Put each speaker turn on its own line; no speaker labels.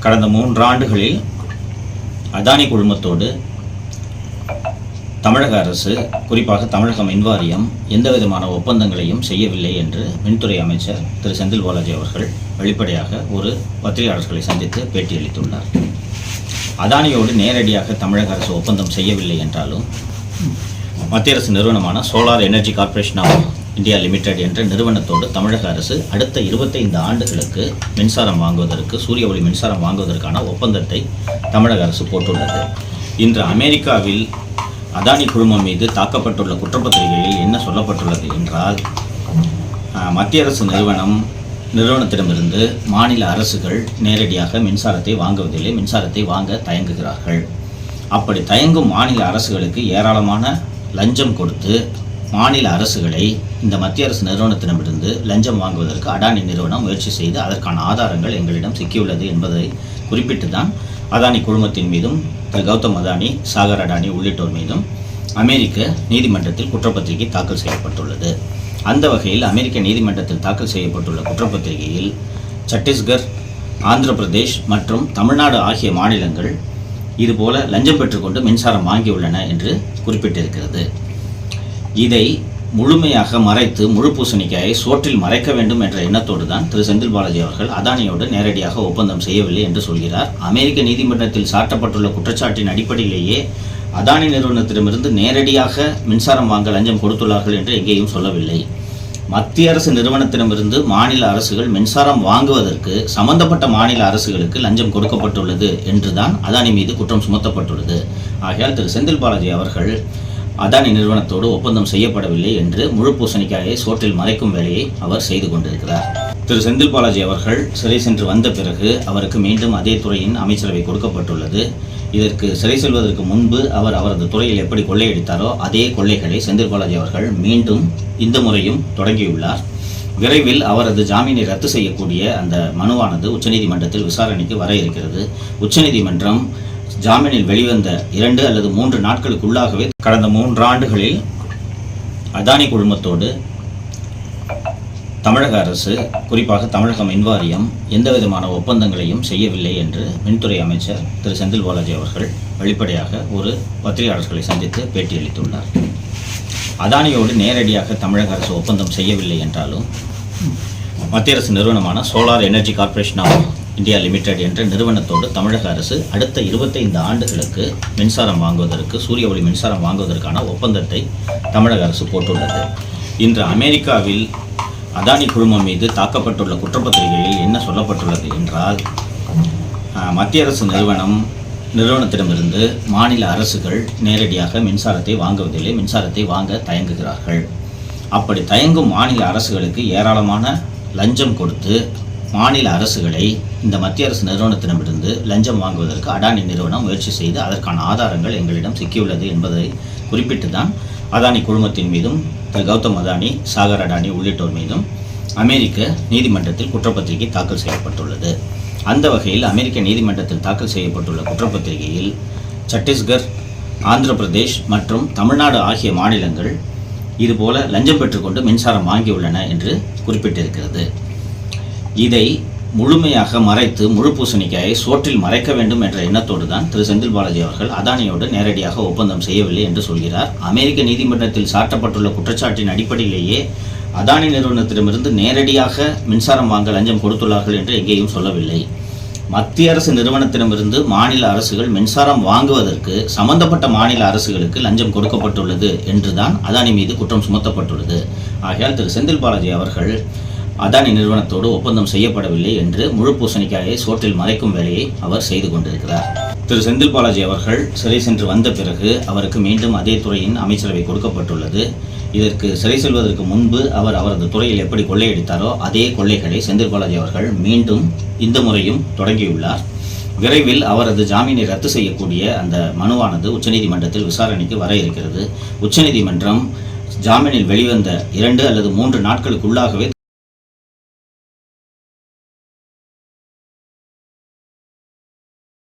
கடந்த மூன்று ஆண்டுகளில் அதானி குழுமத்தோடு தமிழக அரசு குறிப்பாக தமிழக மின் வாரியம் எந்த விதமான ஒப்பந்தங்களையும் செய்யவில்லை என்று மின்துறை அமைச்சர் திரு செந்தில் பாலாஜி அவர்கள் வெளிப்படையாக ஒரு பத்திரிகையாளர்களை சந்தித்து பேட்டியளித்துள்ளார் அதானியோடு நேரடியாக தமிழக அரசு ஒப்பந்தம் செய்யவில்லை என்றாலும் மத்திய அரசு நிறுவனமான solar energy corporation of India limited என்ற நிறுவனத்தோடு தமிழக அரசு அடுத்த இருபத்தைந்து ஆண்டுகளுக்கு மின்சாரம் வாங்குவதற்கு சூரிய ஒளி மின்சாரம் வாங்குவதற்கான ஒப்பந்தத்தை தமிழக அரசு போட்டுள்ளது. இன்று அமெரிக்காவில் அதானி குழுமம் மீது தாக்கப்பட்டுள்ள குற்றப்பத்திரிகையில் என்ன சொல்லப்பட்டுள்ளது என்றால் மத்திய அரசு நிறுவனம் நிறுவனத்திடமிருந்து மாநில அரசுகள் நேரடியாக மின்சாரத்தை வாங்குவதில்லை மின்சாரத்தை வாங்க தயங்குகிறார்கள். அப்படி தயங்கும் மாநில அரசுகளுக்கு ஏராளமான லஞ்சம் கொடுத்து மாநில அரசுகளை இந்த மத்திய அரசு நிறுவனத்திடமிருந்து லஞ்சம் வாங்குவதற்கு அடானி நிறுவனம் முயற்சி செய்து அதற்கான ஆதாரங்கள் எங்களிடம் சிக்கியுள்ளது என்பதை குறிப்பிட்டு தான் அதானி குழுமத்தின் மீதும் கௌதம் அதானி சாகர் அடானி உள்ளிட்டோர் மீதும் அமெரிக்க நீதிமன்றத்தில் குற்றப்பத்திரிகை தாக்கல் செய்யப்பட்டுள்ளது. அந்த வகையில் அமெரிக்க நீதிமன்றத்தில் தாக்கல் செய்யப்பட்டுள்ள குற்றப்பத்திரிகையில் சத்தீஸ்கர் ஆந்திர பிரதேஷ் மற்றும் தமிழ்நாடு ஆகிய மாநிலங்கள் இதுபோல லஞ்சம் பெற்றுக்கொண்டு மின்சாரம் வாங்கியுள்ளன என்று குறிப்பிட்டிருக்கிறது. இதை முழுமையாக மறைத்து முழு பூசணிக்காயை சோற்றில் மறைக்க வேண்டும் என்ற எண்ணத்தோடு தான் திரு செந்தில் பாலாஜி அவர்கள் அதானியோடு நேரடியாக ஒப்பந்தம் செய்யவில்லை என்று சொல்கிறார். அமெரிக்க நீதிமன்றத்தில் சாட்டப்பட்டுள்ள குற்றச்சாட்டின் அடிப்படையிலேயே அதானி நிறுவனத்திடமிருந்து நேரடியாக மின்சாரம் வாங்க லஞ்சம் கொடுத்துள்ளார்கள் என்று எங்கேயும் சொல்லவில்லை. மத்திய அரசு நிறுவனத்திடமிருந்து மாநில அரசுகள் மின்சாரம் வாங்குவதற்கு சம்பந்தப்பட்ட மாநில அரசுகளுக்கு லஞ்சம் கொடுக்கப்பட்டுள்ளது என்றுதான் அதானி மீது குற்றம் சுமத்தப்பட்டுள்ளது. ஆகையால் திரு செந்தில் பாலாஜி அவர்கள் அதானி நிறுவனத்தோடு ஒப்பந்தம் செய்யப்படவில்லை என்று முழு பூசணிக்காயை சோற்றில் மறைக்கும் வேலையை அவர் செய்து கொண்டிருக்கிறார். திரு செந்தில் பாலாஜி அவர்கள் சிறை சென்று வந்த பிறகு அவருக்கு மீண்டும் அதே துறையின் அமைச்சரவை கொடுக்கப்பட்டுள்ளது. இதற்கு சிறை செல்வதற்கு முன்பு அவர் அவரது துறையில் எப்படி கொள்ளையடித்தாரோ அதே கொள்ளைகளை செந்தில் பாலாஜி அவர்கள் மீண்டும் இந்த முறையும் தொடங்கியுள்ளார். விரைவில் அவரது ஜாமீனை ரத்து செய்யக்கூடிய அந்த மனுவானது உச்சநீதிமன்றத்தில் விசாரணைக்கு வர இருக்கிறது. உச்சநீதிமன்றம் ஜாமீனில் வெளிவந்த இரண்டு அல்லது மூன்று நாட்களுக்குள்ளாகவே கடந்த மூன்று ஆண்டுகளில் அதானி குழுமத்தோடு தமிழக அரசு குறிப்பாக தமிழக மின்வாரியம் எந்த விதமான ஒப்பந்தங்களையும் செய்யவில்லை என்று மின்துறை அமைச்சர் திரு செந்தில் பாலாஜி அவர்கள் வெளிப்படையாக ஒரு பத்திரிகையாளர்களை சந்தித்து பேட்டியளித்துள்ளார் அதானியோடு நேரடியாக தமிழக அரசு ஒப்பந்தம் செய்யவில்லை என்றாலும் மத்திய அரசு நிறுவனமான solar energy corporation of India limited என்ற நிறுவனத்தோடு தமிழக அரசு அடுத்த இருபத்தைந்து ஆண்டுகளுக்கு மின்சாரம் வாங்குவதற்கு சூரிய ஒளி மின்சாரம் வாங்குவதற்கான ஒப்பந்தத்தை தமிழக அரசு போட்டுள்ளது. இன்று அமெரிக்காவில் அதானி குழுமம் மீது தாக்கப்பட்டுள்ள குற்றப்பத்திரிகையில் என்ன சொல்லப்பட்டுள்ளது என்றால் மத்திய அரசு நிறுவனம் நிறுவனத்திடமிருந்து மாநில அரசுகள் நேரடியாக மின்சாரத்தை வாங்குவதில்லை மின்சாரத்தை வாங்க தயங்குகிறார்கள். அப்படி தயங்கும் மாநில அரசுகளுக்கு ஏராளமான லஞ்சம் கொடுத்து மாநில அரசுகளை இந்த மத்திய அரசு நிறுவனத்திடமிருந்து லஞ்சம் வாங்குவதற்கு அடானி நிறுவனம் முயற்சி செய்து அதற்கான ஆதாரங்கள் எங்களிடம் சிக்கியுள்ளது என்பதை குறிப்பிட்டு தான் அதானி குழுமத்தின் மீதும் கௌதம் அதானி சாகர் அடானி உள்ளிட்டோர் மீதும் அமெரிக்க நீதிமன்றத்தில் குற்றப்பத்திரிகை தாக்கல் செய்யப்பட்டுள்ளது. அந்த வகையில் அமெரிக்க நீதிமன்றத்தில் தாக்கல் செய்யப்பட்டுள்ள குற்றப்பத்திரிகையில் சத்தீஸ்கர் ஆந்திர பிரதேஷ் மற்றும் தமிழ்நாடு ஆகிய மாநிலங்கள் இதுபோல லஞ்சம் பெற்றுக்கொண்டு மின்சாரம் வாங்கியுள்ளன என்று குறிப்பிட்டிருக்கிறது. இதை முழுமையாக மறைத்து முழு பூசணிக்காயை சோற்றில் மறைக்க வேண்டும் என்ற எண்ணத்தோடு தான் திரு செந்தில் பாலாஜி அவர்கள் அதானியோடு நேரடியாக ஒப்பந்தம் செய்யவில்லை என்று சொல்கிறார். அமெரிக்க நீதிமன்றத்தில் சாட்டப்பட்டுள்ள குற்றச்சாட்டின் அடிப்படையிலேயே அதானி நிறுவனத்திடமிருந்து நேரடியாக மின்சாரம் வாங்க லஞ்சம் கொடுத்துள்ளார்கள் என்று எங்கேயும் சொல்லவில்லை. மத்திய அரசு நிறுவனத்திடமிருந்து மாநில அரசுகள் மின்சாரம் வாங்குவதற்கு சம்பந்தப்பட்ட மாநில அரசுகளுக்கு லஞ்சம் கொடுக்கப்பட்டுள்ளது என்றுதான் அதானி மீது குற்றம் சுமத்தப்பட்டுள்ளது. ஆகையால் திரு செந்தில் பாலாஜி அவர்கள் அதானி நிறுவனத்தோடு ஒப்பந்தம் செய்யப்படவில்லை என்று முழு பூசணிக்காயை சோற்றில் மறைக்கும் வேலையை அவர் செய்து கொண்டிருக்கிறார். திரு செந்தில் பாலாஜி அவர்கள் சிறை சென்று வந்த பிறகு அவருக்கு மீண்டும் அதே துறையின் அமைச்சரவை கொடுக்கப்பட்டுள்ளது. இதற்கு சிறை செல்வதற்கு முன்பு அவர் அவரது துறையில் எப்படி கொள்ளையடித்தாரோ அதே கொள்ளைகளை செந்தில் பாலாஜி அவர்கள் மீண்டும் இந்த முறையும் தொடங்கியுள்ளார். விரைவில் அவரது ஜாமீனை ரத்து செய்யக்கூடிய அந்த மனுவானது உச்சநீதிமன்றத்தில் விசாரணைக்கு வர இருக்கிறது. உச்சநீதிமன்றம் ஜாமீனில் வெளிவந்த இரண்டு அல்லது மூன்று நாட்களுக்குள்ளாகவே